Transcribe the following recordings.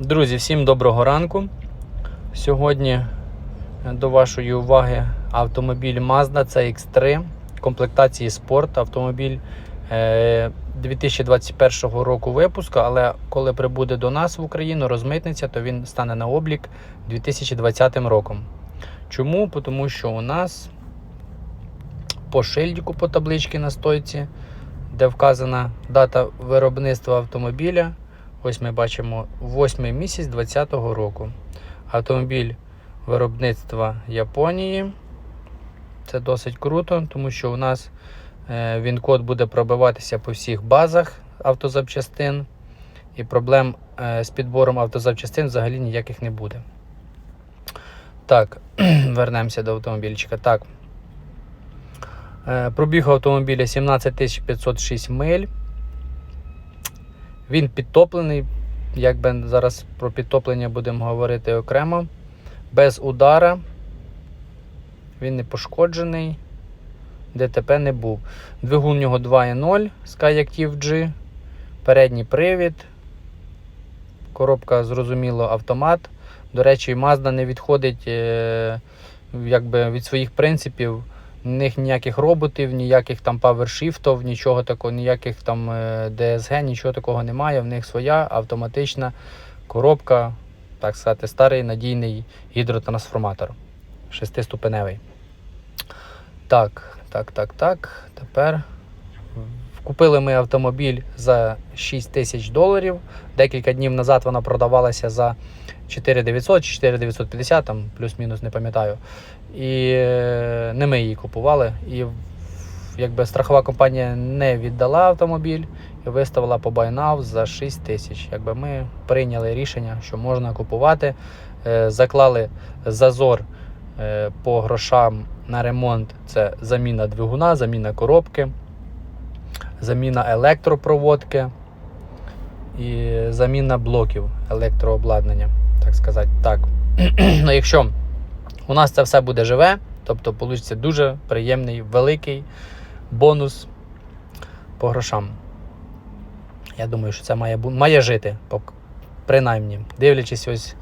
Друзі, всім доброго ранку. Сьогодні е, до вашої уваги автомобіль Mazda CX3 комплектації спорт. Автомобіль е, 2021 року випуску, але коли прибуде до нас в Україну, розмитниться, то він стане на облік 2020 роком. Чому? Тому що у нас по шильдику по табличці на стойці, де вказана дата виробництва автомобіля. Ось ми бачимо 8 місяць 2020 року. Автомобіль виробництва Японії. Це досить круто, тому що у нас е, він-код буде пробиватися по всіх базах автозапчастин, і проблем е, з підбором автозапчастин взагалі ніяких не буде. Так, вернемося до автомобільчика. Так. Е, Пробіг автомобіля 17 506 миль. Він підтоплений. Якби зараз про підтоплення будемо говорити окремо. Без удара. Він не пошкоджений. ДТП не був. Двигун у нього 2.0 Skyactiv G. Передній привід. Коробка, зрозуміло, автомат. До речі, Mazda не відходить е, якби, від своїх принципів. В них ніяких роботів, ніяких там павершифтів, нічого такого, ніяких там е, DSG, нічого такого немає. В них своя автоматична коробка, так сказати, старий надійний гідротрансформатор. Шестиступеневий. Так, так, так, так. Тепер купили ми автомобіль за 6 тисяч доларів. Декілька днів назад вона продавалася за 4900 чи 4950, там плюс-мінус не пам'ятаю. І е, не ми її купували. І якби страхова компанія не віддала автомобіль і виставила по now за 6 тисяч. Якби ми прийняли рішення, що можна купувати, Е, заклали зазор е, по грошам на ремонт. Це заміна двигуна, заміна коробки, заміна електропроводки і заміна блоків електрообладнання, так сказати. Так. ну, якщо у нас це все буде живе, тобто вийде дуже приємний, великий бонус по грошам. Я думаю, що це має, має жити, принаймні. Дивлячись ось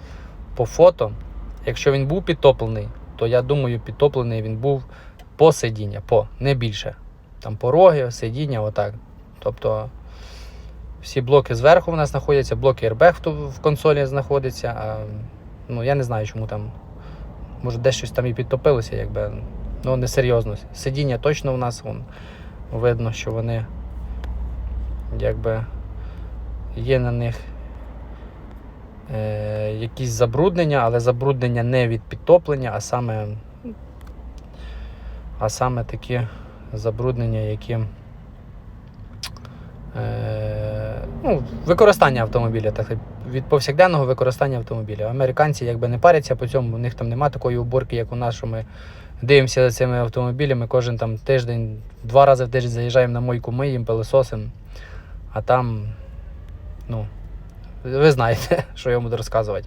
по фото, якщо він був підтоплений, то я думаю, підтоплений він був по сидіння, по, не більше. Там пороги, сидіння, отак. Тобто всі блоки зверху в нас знаходяться, блоки airbag в, консолі знаходяться. А, ну, я не знаю, чому там. Може, десь щось там і підтопилося, якби. Ну, несерйозно. Сидіння точно в нас вон, видно, що вони якби є на них е, якісь забруднення, але забруднення не від підтоплення, а саме, а саме такі забруднення, які е, ну, використання автомобіля, так від повсякденного використання автомобіля. Американці якби не паряться по цьому, у них там немає такої уборки, як у нас, що ми дивимося за цими автомобілями кожен там тиждень, два рази в тиждень заїжджаємо на мойку миємо, пилососимо, а там, ну, ви знаєте, що я буду розказувати.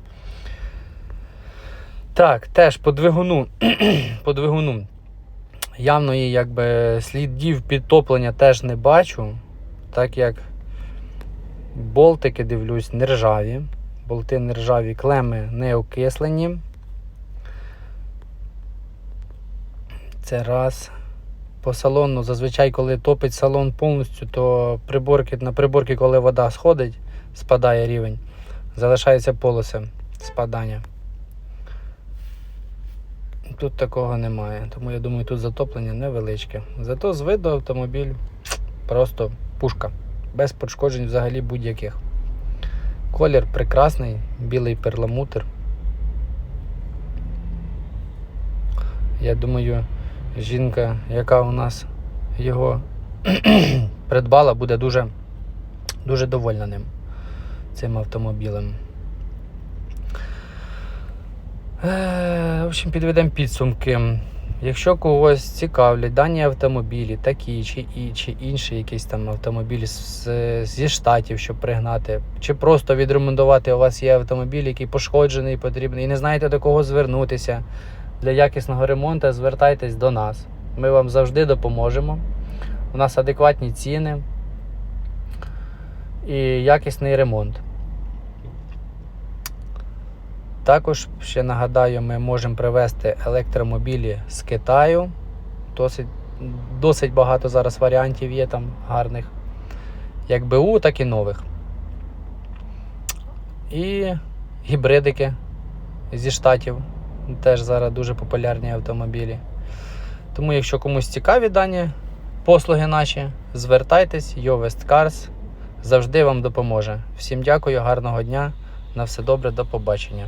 Так, теж по двигуну. по двигуну. Явної якби, слідів підтоплення теж не бачу, так як болтики дивлюсь не ржаві. Болти не ржаві, клеми не окислені. Це раз. По салону, зазвичай, коли топить салон повністю, то приборки, на приборки, коли вода сходить, спадає рівень, залишається полоси спадання. Тут такого немає, тому я думаю, тут затоплення невеличке. Зато з виду автомобіль просто пушка. Без пошкоджень взагалі будь-яких. Колір прекрасний, білий перламутр. Я думаю, жінка, яка у нас його придбала, буде дуже, дуже довольна ним, цим автомобілем. Е, В общем, підведемо підсумки. Якщо когось цікавлять дані автомобілі, такі чи, і, чи інші якісь там автомобілі з, зі штатів, щоб пригнати, чи просто відремонтувати, у вас є автомобіль, який пошкоджений, потрібний, і не знаєте до кого звернутися для якісного ремонту, звертайтесь до нас. Ми вам завжди допоможемо. У нас адекватні ціни і якісний ремонт. Також ще нагадаю, ми можемо привезти електромобілі з Китаю. Досить, досить багато зараз варіантів є там гарних. Як БУ, так і нових. І гібридики зі штатів. Теж зараз дуже популярні автомобілі. Тому, якщо комусь цікаві дані послуги наші, звертайтесь, West Cars завжди вам допоможе. Всім дякую, гарного дня, на все добре, до побачення.